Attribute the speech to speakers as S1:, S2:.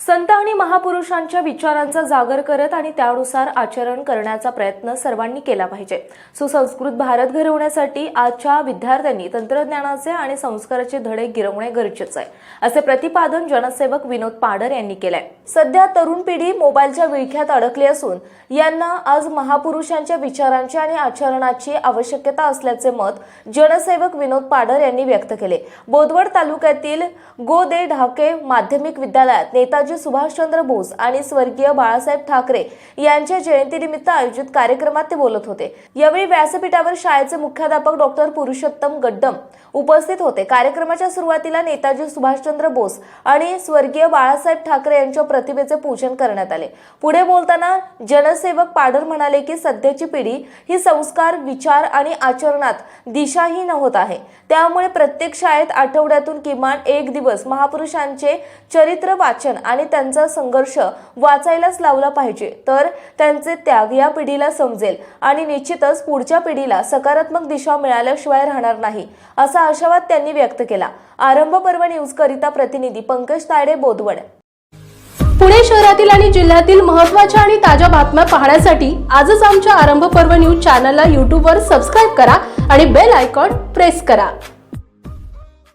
S1: संत आणि महापुरुषांच्या विचारांचा जागर करत आणि त्यानुसार आचरण करण्याचा प्रयत्न सर्वांनी केला पाहिजे. सुसंस्कृत भारत घडवण्यासाठी आजच्या विद्यार्थ्यांनी तंत्रज्ञानाचे आणि संस्काराचे धडे गिरवणे गरजेचं आहे असे प्रतिपादन जनसेवक विनोद पाडर यांनी केलंय. सध्या तरुण पिढी मोबाईलच्या विळख्यात अडकली असून यांना आज महापुरुषांच्या विचारांची आणि आचरणाची आवश्यकता असल्याचे मत जनसेवक विनोद पाडर यांनी व्यक्त केले. बोदवड तालुक्यातील गो दे ढाके माध्यमिक विद्यालयात नेताजी सुभाषचंद्र बोस आणि स्वर्गीय बाळासाहेब ठाकरे यांच्या जयंतीनिमित्त आयोजित कार्यक्रमात ते बोलत होते. यावेळी व्यासपीठावर शाळेचे मुख्याध्यापक डॉक्टर पुरुषोत्तम गड्डम उपस्थित होते. कार्यक्रमाच्या सुरुवातीला नेताजी सुभाषचंद्र बोस आणि स्वर्गीय बाळासाहेब ठाकरे यांच्या प्रतिमेचे पूजन करण्यात आले. पुढे बोलताना जनसेवक पाडर म्हणाले की सध्याची पिढी ही संस्कार विचार आणि आचरणात दिशाहीन होत आहे. त्यामुळे प्रत्येक शाळेत आठवड्यातून किमान एक दिवस महापुरुषांचे चरित्र वाचन आणि आणि त्यांचा संघर्ष वाचायलाच लावला पाहिजे. तर त्यांचे त्याग या पिढीला समजेल आणि निश्चितच पुढच्या पिढीला सकारात्मक दिशा मिळाल्याशिवाय राहणार नाही असा आशावाद त्यांनी व्यक्त केला. आरंभ पर्व न्यूज करिता प्रतिनिधी पंकज तायडे बोधवड.
S2: पुणे शहरातील आणि जिल्ह्यातील महत्त्वाच्या आणि ताज्या बातम्या पाहण्यासाठी आजच आमच्या आरंभ पर्व न्यूज चॅनलला यूट्यूबवर सबस्क्राईब करा आणि बेल आयकॉन प्रेस करा.